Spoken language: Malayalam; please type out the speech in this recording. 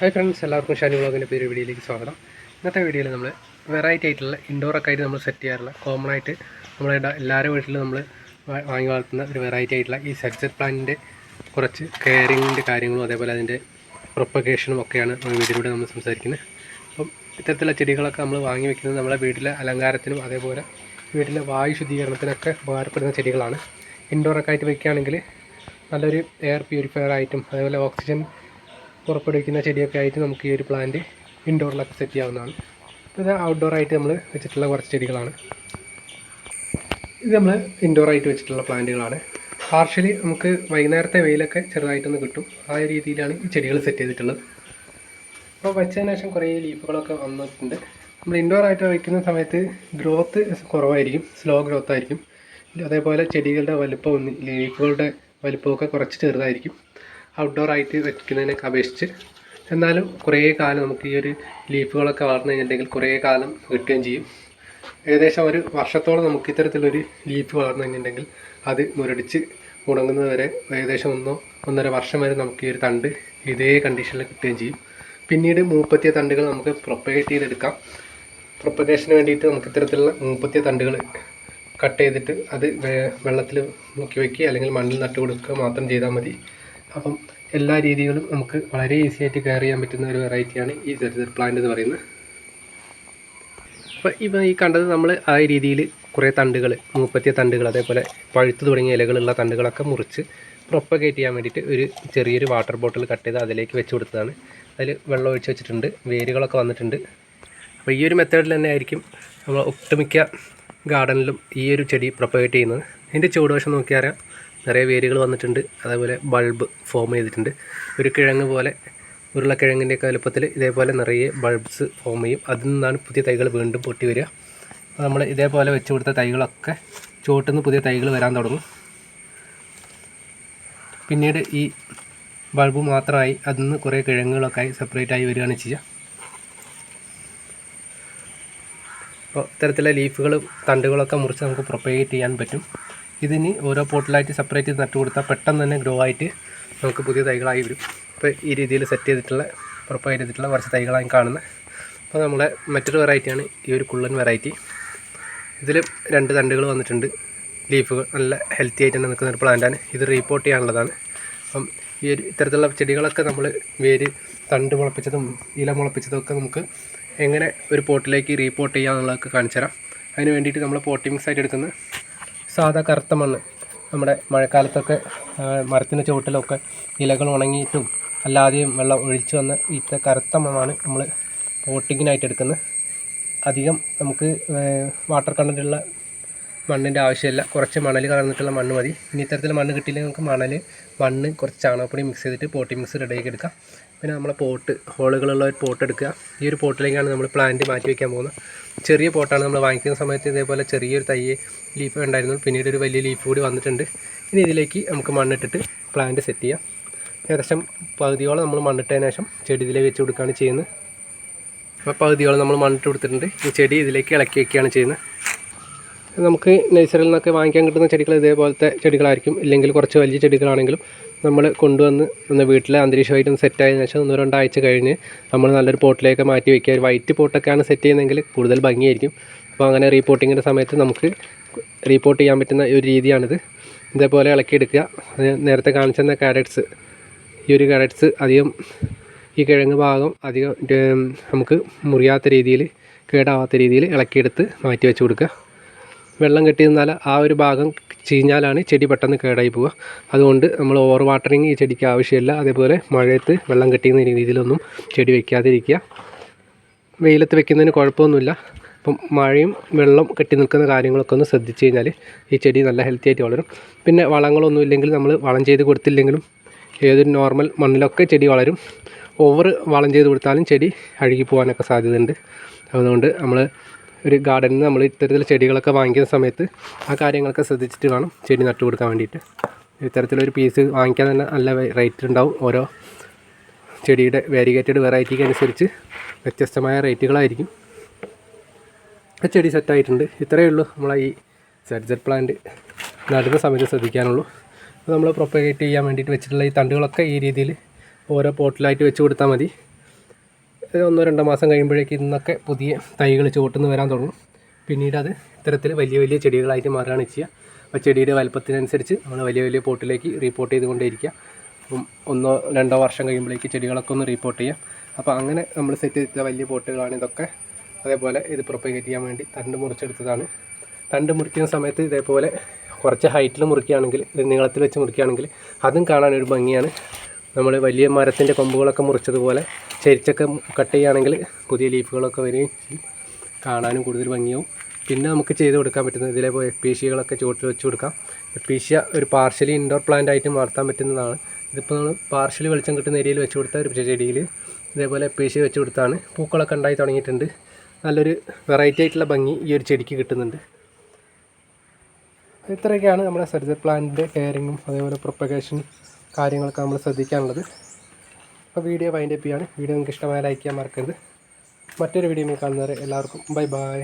ഹായ് ഫ്രണ്ട്സ് എല്ലാവർക്കും ഷാനി വ്ളോഗിന്റെ പേര് വീഡിയോയിലേക്ക് സ്വാഗതം. ഇന്നത്തെ വീഡിയോയിൽ നമ്മൾ വെറൈറ്റി ആയിട്ടുള്ള ഇൻഡോറൊക്കെ ആയിട്ട് നമ്മൾ സെറ്റ് ചെയ്യാറുള്ള കോമൺ ആയിട്ട് നമ്മളെ ഡ- എല്ലാവരുടെ വീട്ടിലും നമ്മൾ വാങ്ങി വളർത്തുന്ന ഒരു വെറൈറ്റി ആയിട്ടുള്ള ഈ സെറ്റ്സെറ്റ് പ്ലാന്റിന്റെ കുറച്ച് കെയറിങ്ങിന്റെ കാര്യങ്ങളും അതേപോലെ അതിന്റെ പ്രൊപ്പഗേഷനും ഒക്കെയാണ് നമ്മൾ വീഡിയോയിലൂടെ നമ്മൾ സംസാരിക്കുന്നത്. അപ്പം ഇത്തരത്തിലുള്ള ചെടികളൊക്കെ നമ്മൾ വാങ്ങി വെക്കുന്നത് നമ്മളെ വീട്ടിലെ അലങ്കാരത്തിനും അതേപോലെ വീട്ടിലെ വായു ശുദ്ധീകരണത്തിനൊക്കെ ഉപകാരപ്പെടുന്ന ചെടികളാണ്. ഇൻഡോറൊക്കെ ആയിട്ട് വയ്ക്കുകയാണെങ്കിൽ നല്ലൊരു എയർ പ്യൂരിഫയർ ആയിട്ടും അതേപോലെ ഓക്സിജൻ പുറപ്പെടുവിക്കുന്ന ചെടിയൊക്കെ ആയിട്ട് നമുക്ക് ഈ ഒരു പ്ലാന്റ് ഇൻഡോറിലൊക്കെ സെറ്റ് ചെയ്യാവുന്നതാണ്. ഇത് ഔട്ട്ഡോർ ആയിട്ട് നമ്മൾ വെച്ചിട്ടുള്ള കുറച്ച് ചെടികളാണ്. ഇത് നമ്മൾ ഇൻഡോർ ആയിട്ട് വെച്ചിട്ടുള്ള പ്ലാന്റുകളാണ് പാർഷ്യലി നമുക്ക് വൈകുന്നേരത്തെ വെയിലൊക്കെ ചെറുതായിട്ടൊന്ന് കിട്ടും. ആ രീതിയിലാണ് ഈ ചെടികൾ സെറ്റ് ചെയ്തിട്ടുള്ളത്. അപ്പോൾ വെച്ചതിന് ശേഷം കുറേ ലീഫുകളൊക്കെ വന്നിട്ടുണ്ട്. നമ്മൾ ഇൻഡോർ ആയിട്ട് വയ്ക്കുന്ന സമയത്ത് ഗ്രോത്ത് കുറവായിരിക്കും സ്ലോ ഗ്രോത്ത് ആയിരിക്കും. അതേപോലെ ചെടികളുടെ വലുപ്പവും ലീഫുകളുടെ വലുപ്പമൊക്കെ കുറച്ച് ചെറുതായിരിക്കും. ഔട്ട്ഡോർ ആയിട്ട് വെക്കുന്നതിനൊക്കെ അപേക്ഷിച്ച്. എന്നാലും കുറേ കാലം നമുക്ക് ഈ ഒരു ലീഫുകളൊക്കെ വളർന്നു കഴിഞ്ഞിട്ടുണ്ടെങ്കിൽ കുറേ കാലം കിട്ടുകയും ചെയ്യും. ഏകദേശം ഒരു വർഷത്തോളം നമുക്ക് ഇത്തരത്തിലൊരു ലീഫ് വളർന്നു കഴിഞ്ഞിട്ടുണ്ടെങ്കിൽ അത് മുരടിച്ച് ഉണങ്ങുന്നത് വരെ ഏകദേശം ഒന്നോ ഒന്നര വർഷം വരെ നമുക്ക് ഈ ഒരു തണ്ട് ഇതേ കണ്ടീഷനിൽ കിട്ടുകയും ചെയ്യും. പിന്നീട് മൂപ്പത്തിയ തണ്ടുകൾ നമുക്ക് പ്രൊപ്പഗേറ്റ് ചെയ്തെടുക്കാം. പ്രൊപ്പഗേഷന് വേണ്ടിയിട്ട് നമുക്ക് ഇത്തരത്തിലുള്ള മൂപ്പത്തിയ തണ്ടുകൾ കട്ട് ചെയ്തിട്ട് അത് വെള്ളത്തിൽ മുക്കി വയ്ക്കുക അല്ലെങ്കിൽ മണ്ണിൽ നട്ടു കൊടുക്കുക മാത്രം ചെയ്താൽ മതി. അപ്പം എല്ലാ രീതികളും നമുക്ക് വളരെ ഈസി ആയിട്ട് കെയർ ചെയ്യാൻ പറ്റുന്ന ഒരു വെറൈറ്റിയാണ് ഈ സെറിസർ പ്ലാന്റ് എന്ന് പറയുന്നത്. അപ്പോൾ ഇപ്പം ഈ കണ്ടത് നമ്മൾ ആ രീതിയിൽ കുറേ തണ്ടുകൾ മൂപ്പത്തിയ തണ്ടുകൾ അതേപോലെ പഴുത്തു തുടങ്ങിയ ഇലകളുള്ള തണ്ടുകളൊക്കെ മുറിച്ച് പ്രൊപ്പഗേറ്റ് ചെയ്യാൻ വേണ്ടിയിട്ട് ഒരു ചെറിയൊരു വാട്ടർ ബോട്ടിൽ കട്ട് ചെയ്ത് അതിലേക്ക് വെച്ച് കൊടുത്തതാണ്. അതിൽ വെള്ളം ഒഴിച്ച് വെച്ചിട്ടുണ്ട് വേരുകളൊക്കെ വന്നിട്ടുണ്ട്. അപ്പോൾ ഈ ഒരു മെത്തേഡിൽ തന്നെ ആയിരിക്കും നമ്മൾ ഒട്ടുമിക്ക ഗാർഡനിലും ഈ ഒരു ചെടി പ്രൊപ്പഗേറ്റ് ചെയ്യുന്നത്. ഇതിന്റെ ചുവടുവശം നോക്കിയാൽ നിറയെ വേരുകൾ വന്നിട്ടുണ്ട്. അതേപോലെ ബൾബ് ഫോം ചെയ്തിട്ടുണ്ട്. ഒരു കിഴങ്ങ് പോലെ ഉരുളക്കിഴങ്ങിന്റെയൊക്കെ വലുപ്പത്തിൽ ഇതേപോലെ നിറയെ ബൾബ്സ് ഫോം ചെയ്യും. അതിൽ നിന്നാണ് പുതിയ തൈകൾ വീണ്ടും പൊട്ടി വരിക. അപ്പോൾ നമ്മൾ ഇതേപോലെ വെച്ച് കൊടുത്ത തൈകളൊക്കെ ചുവട്ടിൽ നിന്ന് പുതിയ തൈകൾ വരാൻ തുടങ്ങും. പിന്നീട് ഈ ബൾബ് മാത്രമായി അതിൽ നിന്ന് കുറേ കിഴങ്ങുകളൊക്കെ ആയി സെപ്പറേറ്റ് ആയി വരികയാണ് ചെയ്യുക. അപ്പോൾ ഇത്തരത്തിലെ ലീഫുകളും തണ്ടുകളൊക്കെ മുറിച്ച് നമുക്ക് പ്രൊപ്പഗേറ്റ് ചെയ്യാൻ പറ്റും. ഇതിന് ഓരോ പോട്ടിലായിട്ട് സെപ്പറേറ്റ് ചെയ്ത് നട്ടു കൊടുത്താൽ പെട്ടെന്ന് തന്നെ ഗ്രോ ആയിട്ട് നമുക്ക് പുതിയ തൈകളായി വരും. അപ്പോൾ ഈ രീതിയിൽ സെറ്റ് ചെയ്തിട്ടുള്ള പ്രൊപ്പർ ചെയ്തിട്ടുള്ള കുറച്ച് തൈകളായി കാണുന്നത് അപ്പോൾ നമ്മളെ മറ്റൊരു വെറൈറ്റിയാണ് ഈ ഒരു കുള്ളൻ വെറൈറ്റി ഇതിൽ രണ്ട് തണ്ടുകൾ വന്നിട്ടുണ്ട്. ലീഫുകൾ നല്ല ഹെൽത്തി ആയിട്ട് തന്നെ നിൽക്കുന്ന ഒരു പ്ലാന്റാണ് ഇത് റീപ്പോർട്ട് ചെയ്യാനുള്ളതാണ്. അപ്പം ഈ ഒരു ഇത്തരത്തിലുള്ള ചെടികളൊക്കെ നമ്മൾ വേര് തണ്ട് മുളപ്പിച്ചതും ഇല മുളപ്പിച്ചതും ഒക്കെ നമുക്ക് എങ്ങനെ ഒരു പോട്ടിലേക്ക് റീപ്പോർട്ട് ചെയ്യാമെന്നുള്ളതൊക്കെ കാണിച്ചു തരാം അതിന് വേണ്ടിയിട്ട് നമ്മൾ പോട്ടിംഗ്സ് ആയിട്ട് എടുക്കുന്ന സാധാ കറുത്ത മണ്ണ് നമ്മുടെ മഴക്കാലത്തൊക്കെ മരത്തിന്റെ ചുവട്ടിലൊക്കെ ഇലകൾ ഉണങ്ങിയിട്ടും അല്ലാതെയും വെള്ളം ഒഴിച്ചു വന്ന ഇത്ത കറുത്ത മണ്ണാണ് നമ്മൾ പോട്ടിങ്ങിനായിട്ട് എടുക്കുന്നത്. അധികം നമുക്ക് വാട്ടർ കണ്ടന്റുള്ള മണ്ണിന്റെ ആവശ്യമില്ല. കുറച്ച് മണൽ കലർന്നിട്ടുള്ള മണ്ണ് മതി. ഇനി ഇത്തരത്തിൽ മണ്ണ് കിട്ടിയില്ലെങ്കിൽ നമുക്ക് മണൽ മണ്ണ് കുറച്ച് ചാണകപ്പൊടി മിക്സ് ചെയ്തിട്ട് പോട്ടി മിക്സ് റെഡിയാക്കി എടുക്കാം. പിന്നെ നമ്മളെ പോട്ട് ഹോളുകളുള്ള ഒരു പോട്ട് എടുക്കുക. ഈ ഒരു പോട്ടിലേക്കാണ് നമ്മൾ പ്ലാന്റ് മാറ്റി വയ്ക്കാൻ പോകുന്നത്. ചെറിയ പോട്ടാണ് നമ്മൾ വാങ്ങിക്കുന്ന സമയത്ത് ഇതേപോലെ ചെറിയൊരു തൈ ലീഫ് ഉണ്ടായിരുന്നു. പിന്നീട് ഒരു വലിയ ലീഫ് കൂടി വന്നിട്ടുണ്ട്. ഇനി ഇതിലേക്ക് നമുക്ക് മണ്ണിട്ടിട്ട് പ്ലാന്റ് സെറ്റ് ചെയ്യാം. ഏകദേശം പകുതിയോളം നമ്മൾ മണ്ണിട്ടതിന് ശേഷം ചെടി ഇതിലേക്ക് വെച്ച് കൊടുക്കുകയാണ് ചെയ്യുന്നത്. അപ്പോൾ പകുതിയോളം നമ്മൾ മണ്ണിട്ട് കൊടുത്തിട്ടുണ്ട്. ഈ ചെടി ഇതിലേക്ക് ഇളക്കി വയ്ക്കുകയാണ് ചെയ്യുന്നത്. നമുക്ക് നഴ്സറിയിൽ നിന്നൊക്കെ വാങ്ങിക്കാൻ കിട്ടുന്ന ചെടികൾ ഇതേപോലത്തെ ചെടികളായിരിക്കും. ഇല്ലെങ്കിൽ കുറച്ച് വലിയ ചെടികളാണെങ്കിലും നമ്മൾ കൊണ്ടുവന്ന് ഒന്ന് വീട്ടിലെ അന്തരീക്ഷമായിട്ട് ഒന്ന് സെറ്റ് ആയതിനു ശേഷം ഒന്ന് രണ്ടാഴ്ച കഴിഞ്ഞ് നമ്മൾ നല്ലൊരു പോട്ടിലേക്ക് മാറ്റി വയ്ക്കുക ഒരു വൈറ്റ് പോട്ടൊക്കെയാണ് സെറ്റ് ചെയ്യുന്നതെങ്കിൽ കൂടുതൽ ഭംഗിയായിരിക്കും. അപ്പോൾ അങ്ങനെ റീപോർട്ടിങ്ങിന്റെ സമയത്ത് നമുക്ക് റീപോർട്ട് ചെയ്യാൻ പറ്റുന്ന ഒരു രീതിയാണിത്. ഇതേപോലെ ഇളക്കിയെടുക്കുക നേരത്തെ കാണിച്ചെന്ന കാരറ്റ്സ് ഈ ഒരു കാരറ്റ്സ് അധികം ഈ കിഴങ്ങ് ഭാഗം അധികം നമുക്ക് മുറിയാത്ത രീതിയിൽ കേടാവാത്ത രീതിയിൽ ഇളക്കിയെടുത്ത് മാറ്റി വെച്ച് കൊടുക്കുക. വെള്ളം കെട്ടി നിന്നാൽ ആ ഒരു ഭാഗം ചീഞ്ഞാലാണ് ചെടി പെട്ടെന്ന് കേടായി പോവുക. അതുകൊണ്ട് നമ്മൾ ഓവർ വാട്ടറിങ് ഈ ചെടിക്ക് ആവശ്യമില്ല. അതേപോലെ മഴയത്ത് വെള്ളം കെട്ടി കെട്ടിയുന്ന രീതിയിലൊന്നും ചെടി വെക്കാതിരിക്കുക. വെയിലത്ത് വെക്കുന്നതിന് കുഴപ്പമൊന്നുമില്ല. അപ്പം മഴയും വെള്ളം കെട്ടി നിൽക്കുന്ന കാര്യങ്ങളൊക്കെ ഒന്ന് ശ്രദ്ധിച്ചു കഴിഞ്ഞാൽ ഈ ചെടി നല്ല ഹെൽത്തി ആയിട്ട് വളരും. പിന്നെ വളങ്ങളൊന്നും ഇല്ലെങ്കിൽ നമ്മൾ വളം ചെയ്ത് കൊടുത്തില്ലെങ്കിലും ഏതൊരു നോർമൽ മണ്ണിലൊക്കെ ചെടി വളരും. ഓവർ വളം ചെയ്ത് കൊടുത്താലും ചെടി അഴുകി പോകാനൊക്കെ സാധ്യതയുണ്ട്. അതുകൊണ്ട് നമ്മൾ ഒരു ഗാർഡനിൽ നിന്ന് നമ്മൾ ഇത്തരത്തിലുള്ള ചെടികളൊക്കെ വാങ്ങിക്കുന്ന സമയത്ത് ആ കാര്യങ്ങളൊക്കെ ശ്രദ്ധിച്ചിട്ട് വേണം ചെടി നട്ടു കൊടുക്കാൻ വേണ്ടിയിട്ട്. ഇത്തരത്തിലൊരു പീസ് വാങ്ങിക്കാൻ തന്നെ നല്ല റേറ്റ് ഉണ്ടാവും ഓരോ ചെടിയുടെ വേരിഗേറ്റഡ് വെറൈറ്റിക്ക് അനുസരിച്ച് വ്യത്യസ്തമായ റേറ്റുകളായിരിക്കും ആ ചെടി സെറ്റായിട്ടുണ്ട് ഇത്രയേ ഉള്ളൂ. നമ്മളെ ഈ സെഡ്ജറ്റ് പ്ലാന്റ് നടുന്ന സമയത്ത് ശ്രദ്ധിക്കാനുള്ളൂ. അപ്പോൾ നമ്മൾ പ്രൊപ്പഗേറ്റ് ചെയ്യാൻ വേണ്ടിയിട്ട് വെച്ചിട്ടുള്ള ഈ തണ്ടുകളൊക്കെ ഈ രീതിയിൽ ഓരോ പോട്ടിലായിട്ട് വെച്ച് കൊടുത്താൽ മതി. ഒന്നോ രണ്ടോ മാസം കഴിയുമ്പോഴേക്കും ഇന്നൊക്കെ പുതിയ തൈകൾ ചുവട്ടുന്ന വരാൻ തുടങ്ങും. പിന്നീട് അത് ഇത്തരത്തിൽ വലിയ വലിയ ചെടികളായിട്ട് മാറുകയാണ് ചെയ്യുക. അപ്പോൾ ചെടിയുടെ വലുപ്പത്തിനനുസരിച്ച് നമ്മൾ വലിയ വലിയ പോട്ടിലേക്ക് റീപ്പോർട്ട് ചെയ്തുകൊണ്ടേയിരിക്കുക. അപ്പം ഒന്നോ രണ്ടോ വർഷം കഴിയുമ്പോഴേക്ക് ചെടികളൊക്കെ ഒന്ന് റീപ്പോർട്ട് ചെയ്യാം അപ്പോൾ അങ്ങനെ നമ്മൾ സെറ്റ് ചെയ്ത വലിയ പോട്ടുകളാണ് ഇതൊക്കെ. അതേപോലെ ഇത് പ്രൊപ്പഗേറ്റ് ചെയ്യാൻ വേണ്ടി തണ്ട് മുറിച്ചെടുത്തതാണ്. തണ്ട് മുറിക്കുന്ന സമയത്ത് ഇതേപോലെ കുറച്ച് ഹൈറ്റിൽ മുറിക്കുകയാണെങ്കിൽ നീളത്തിൽ വെച്ച് മുറിക്കുകയാണെങ്കിൽ അതും കാണാനൊരു ഭംഗിയാണ്. നമ്മൾ വലിയ മരത്തിന്റെ കൊമ്പുകളൊക്കെ മുറിച്ചതുപോലെ ചെരിച്ചൊക്കെ കട്ട് ചെയ്യുകയാണെങ്കിൽ പുതിയ ലീഫുകളൊക്കെ വരികയും കാണാനും കൂടുതൽ ഭംഗിയാവും. പിന്നെ നമുക്ക് ചെയ്ത് കൊടുക്കാൻ പറ്റുന്നത് ഇതിലെ എപ്പീഷ്യകളൊക്കെ ചുവട്ടിൽ വെച്ച് കൊടുക്കാം. എപ്പീഷ്യ ഒരു പാർഷ്യലി ഇൻഡോർ പ്ലാന്റ് ആയിട്ടും വളർത്താൻ പറ്റുന്നതാണ്. ഇതിപ്പോൾ നമ്മൾ പാർഷ്യലി വെളിച്ചം കിട്ടുന്ന ഏരിയയിൽ വെച്ച് കൊടുത്ത ഒരു ചെടിയിൽ ഇതേപോലെ എപ്പീഷ്യ വെച്ച് കൊടുത്താണ്. പൂക്കളൊക്കെ ഉണ്ടായി തുടങ്ങിയിട്ടുണ്ട്. നല്ലൊരു വെറൈറ്റി ആയിട്ടുള്ള ഭംഗി ഈ ഒരു ചെടിക്ക് കിട്ടുന്നുണ്ട്. ഇത്രയൊക്കെയാണ് നമ്മുടെ സരിത പ്ലാന്റിന്റെ കെയറിങ്ങും അതേപോലെ പ്രൊപ്പഗേഷൻ കാര്യങ്ങളൊക്കെ നമ്മൾ ശ്രദ്ധിക്കാനുള്ളത്. അപ്പോൾ വീഡിയോ വൈൻഡപ്പ് ചെയ്യാണ്. വീഡിയോ നിങ്ങൾക്ക് ഇഷ്ടമായ ലൈക്ക് ചെയ്യാൻ മറക്കരുത്. മറ്റൊരു വീഡിയോ കാണുന്നവരെ എല്ലാവർക്കും ബൈ ബൈ.